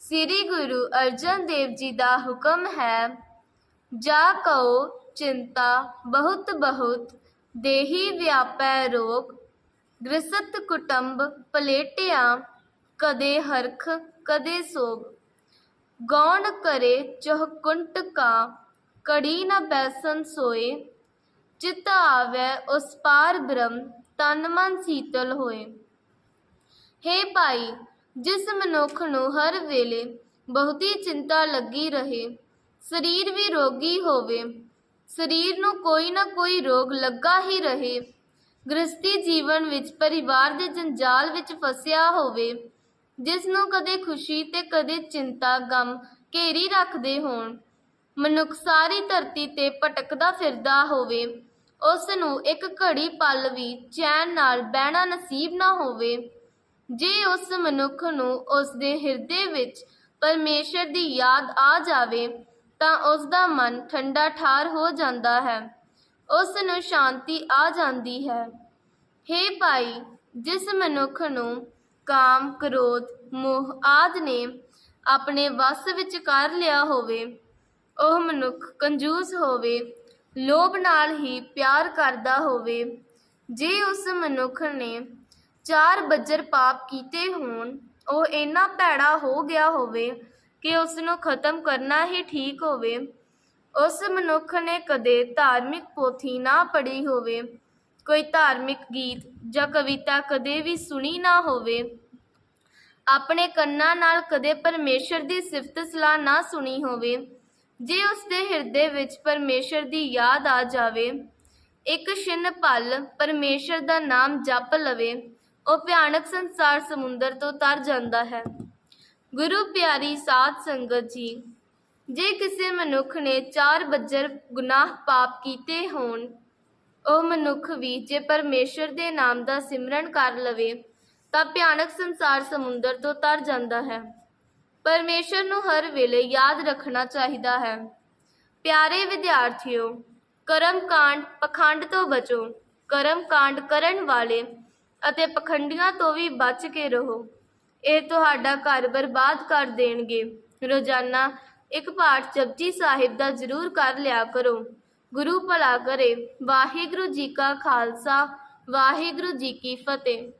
ਸ੍ਰੀ ਗੁਰੂ ਅਰਜਨ ਦੇਵ ਜੀ ਦਾ ਹੁਕਮ ਹੈ, ਜਾ ਕਉ ਚਿੰਤਾ ਬਹੁਤ ਬਹੁਤ, ਦੇਹੀ ਵਿਆਪੈ ਰੋਗ, ਗ੍ਰਸਤ ਕੁਟੰਬ ਪਲੇਟਿਆ, ਕਦੇ ਹਰਖ, ਕਦੇ ਸੋਗ। ਗੌਣ ਕਰੇ ਚਹਕੁੰਟ ਕਾ, ਕੜੀ ਨਾ ਬੈਸਨ ਸੋਏ। ਚਿਤ ਆਵੈ ਉਸ ਪਾਰ ਬ੍ਰਹਮ, ਤਨ ਮਨ ਸੀਤਲ ਹੋਏ। ਹੇ ਭਾਈ ਜਿਸ ਮਨੁੱਖ ਨੂੰ ਹਰ ਵੇਲੇ ਬਹੁਤੀ ਚਿੰਤਾ ਲੱਗੀ ਰਹੇ, ਸਰੀਰ ਵੀ ਰੋਗੀ ਹੋਵੇ, ਸਰੀਰ ਨੂੰ ਕੋਈ ਨਾ ਕੋਈ ਰੋਗ ਲੱਗਾ ਹੀ ਰਹੇ। ਗ੍ਰਸਤੀ ਜੀਵਨ ਵਿੱਚ ਪਰਿਵਾਰ ਦੇ ਜੰਜਾਲ ਵਿੱਚ ਫਸਿਆ ਹੋਵੇ, ਜਿਸ ਨੂੰ ਕਦੇ ਖੁਸ਼ੀ ਤੇ ਕਦੇ ਚਿੰਤਾ ਗਮ ਘੇਰੀ ਰੱਖਦੇ ਹੋਣ, ਮਨੁੱਖ ਸਾਰੀ ਧਰਤੀ ਤੇ ਭਟਕਦਾ ਫਿਰਦਾ ਹੋਵੇ, ਉਸ ਨੂੰ ਇੱਕ ਘੜੀ ਪਲ ਵੀ ਚੈਨ ਨਾਲ ਬਹਿਣਾ ਨਸੀਬ ਨਾ ਹੋਵੇ। ਜੇ ਉਸ ਮਨੁੱਖ ਨੂੰ ਉਸ ਦੇ ਹਿਰਦੇ ਵਿੱਚ ਪਰਮੇਸ਼ਰ ਦੀ ਯਾਦ ਆ ਜਾਵੇ, ਤਾਂ ਉਸ ਦਾ ਮਨ ਠੰਡਾ ਠਾਰ ਹੋ ਜਾਂਦਾ ਹੈ। ਉਸ ਨੂੰ ਸ਼ਾਂਤੀ ਆ ਜਾਂਦੀ ਹੈ। ਹੇ ਭਾਈ, ਜਿਸ ਮਨੁੱਖ ਨੂੰ ਕਾਮ, ਕ੍ਰੋਧ, ਮੋਹ ਆਦਿ ਨੇ ਆਪਣੇ ਵੱਸ ਵਿੱਚ ਕਰ ਲਿਆ ਹੋਵੇ, ਉਹ ਮਨੁੱਖ ਕੰਜੂਸ ਹੋਵੇ, ਲੋਭ ਨਾਲ ਹੀ ਪਿਆਰ ਕਰਦਾ ਹੋਵੇ, ਜੇ ਉਸ ਮਨੁੱਖ ਨੇ ਚਾਰ ਬੱਜਰ ਪਾਪ ਕੀਤੇ ਹੋਣ, ਉਹ ਇੰਨਾ ਭੈੜਾ ਹੋ ਗਿਆ ਹੋਵੇ ਕਿ ਉਸ ਨੂੰ ਖਤਮ ਕਰਨਾ ਹੀ ਠੀਕ ਹੋਵੇ। ਉਸ ਮਨੁੱਖ ਨੇ ਕਦੇ ਧਾਰਮਿਕ ਪੋਥੀ ਨਾ ਪੜ੍ਹੀ ਹੋਵੇ। ਕੋਈ ਧਾਰਮਿਕ ਗੀਤ ਜਾਂ ਕਵਿਤਾ ਕਦੇ ਵੀ ਸੁਣੀ ਨਾ ਹੋਵੇ। ਆਪਣੇ ਕੰਨਾਂ ਨਾਲ ਕਦੇ ਪਰਮੇਸ਼ਰ ਦੀ ਸਿਫਤ ਸਲਾਹ ਨਾ ਸੁਣੀ ਹੋਵੇ। ਜੇ ਉਸ ਦੇ ਹਿਰਦੇ ਵਿੱਚ ਪਰਮੇਸ਼ਰ ਦੀ ਯਾਦ ਆ ਜਾਵੇ, ਇੱਕ ਛਿਨ ਪਲ ਪਰਮੇਸ਼ਰ ਦਾ ਨਾਮ ਜਪ ਲਵੇ। ਉਹ ਭਿਆਨਕ ਸੰਸਾਰ ਸਮੁੰਦਰ ਤੋਂ ਤਰ ਜਾਂਦਾ ਹੈ। ਗੁਰੂ ਪਿਆਰੀ ਸਾਧ ਸੰਗਤ ਜੀ, ਜੇ ਕਿਸੇ ਮਨੁੱਖ ਨੇ ਚਾਰ ਬੱਜਰ ਗੁਨਾਹ ਪਾਪ ਕੀਤੇ ਹੋਣ, ਉਹ ਮਨੁੱਖ ਵੀ ਜੇ ਪਰਮੇਸ਼ਰ ਦੇ ਨਾਮ ਦਾ ਸਿਮਰਨ ਕਰ ਲਵੇ, ਤਾਂ ਭਿਆਨਕ ਸੰਸਾਰ ਸਮੁੰਦਰ ਤੋਂ ਤਰ ਜਾਂਦਾ ਹੈ। ਪਰਮੇਸ਼ਰ ਨੂੰ ਹਰ ਵੇਲੇ ਯਾਦ ਰੱਖਣਾ ਚਾਹੀਦਾ ਹੈ। ਪਿਆਰੇ ਵਿਦਿਆਰਥੀਓ, ਕਰਮ ਕਾਂਡ ਪਖੰਡ ਤੋਂ ਬਚੋ, ਕਰਮ ਕਾਂਡ ਕਰਨ ਵਾਲੇ ਅਤੇ ਪਖੰਡੀਆਂ ਤੋਂ ਵੀ ਬਚ ਕੇ ਰਹੋ। ਇਹ ਤੁਹਾਡਾ ਘਰ ਬਰਬਾਦ ਕਰ ਦੇਣਗੇ। ਰੋਜ਼ਾਨਾ ਇੱਕ ਪਾਠ ਜਪਜੀ ਸਾਹਿਬ ਦਾ ਜ਼ਰੂਰ ਕਰ ਲਿਆ ਕਰੋ। ਗੁਰੂ ਭਲਾ ਕਰੇ। ਵਾਹਿਗੁਰੂ ਜੀ ਕਾ ਖਾਲਸਾ। ਵਾਹਿਗੁਰੂ ਜੀ ਕੀ ਫਤਿਹ।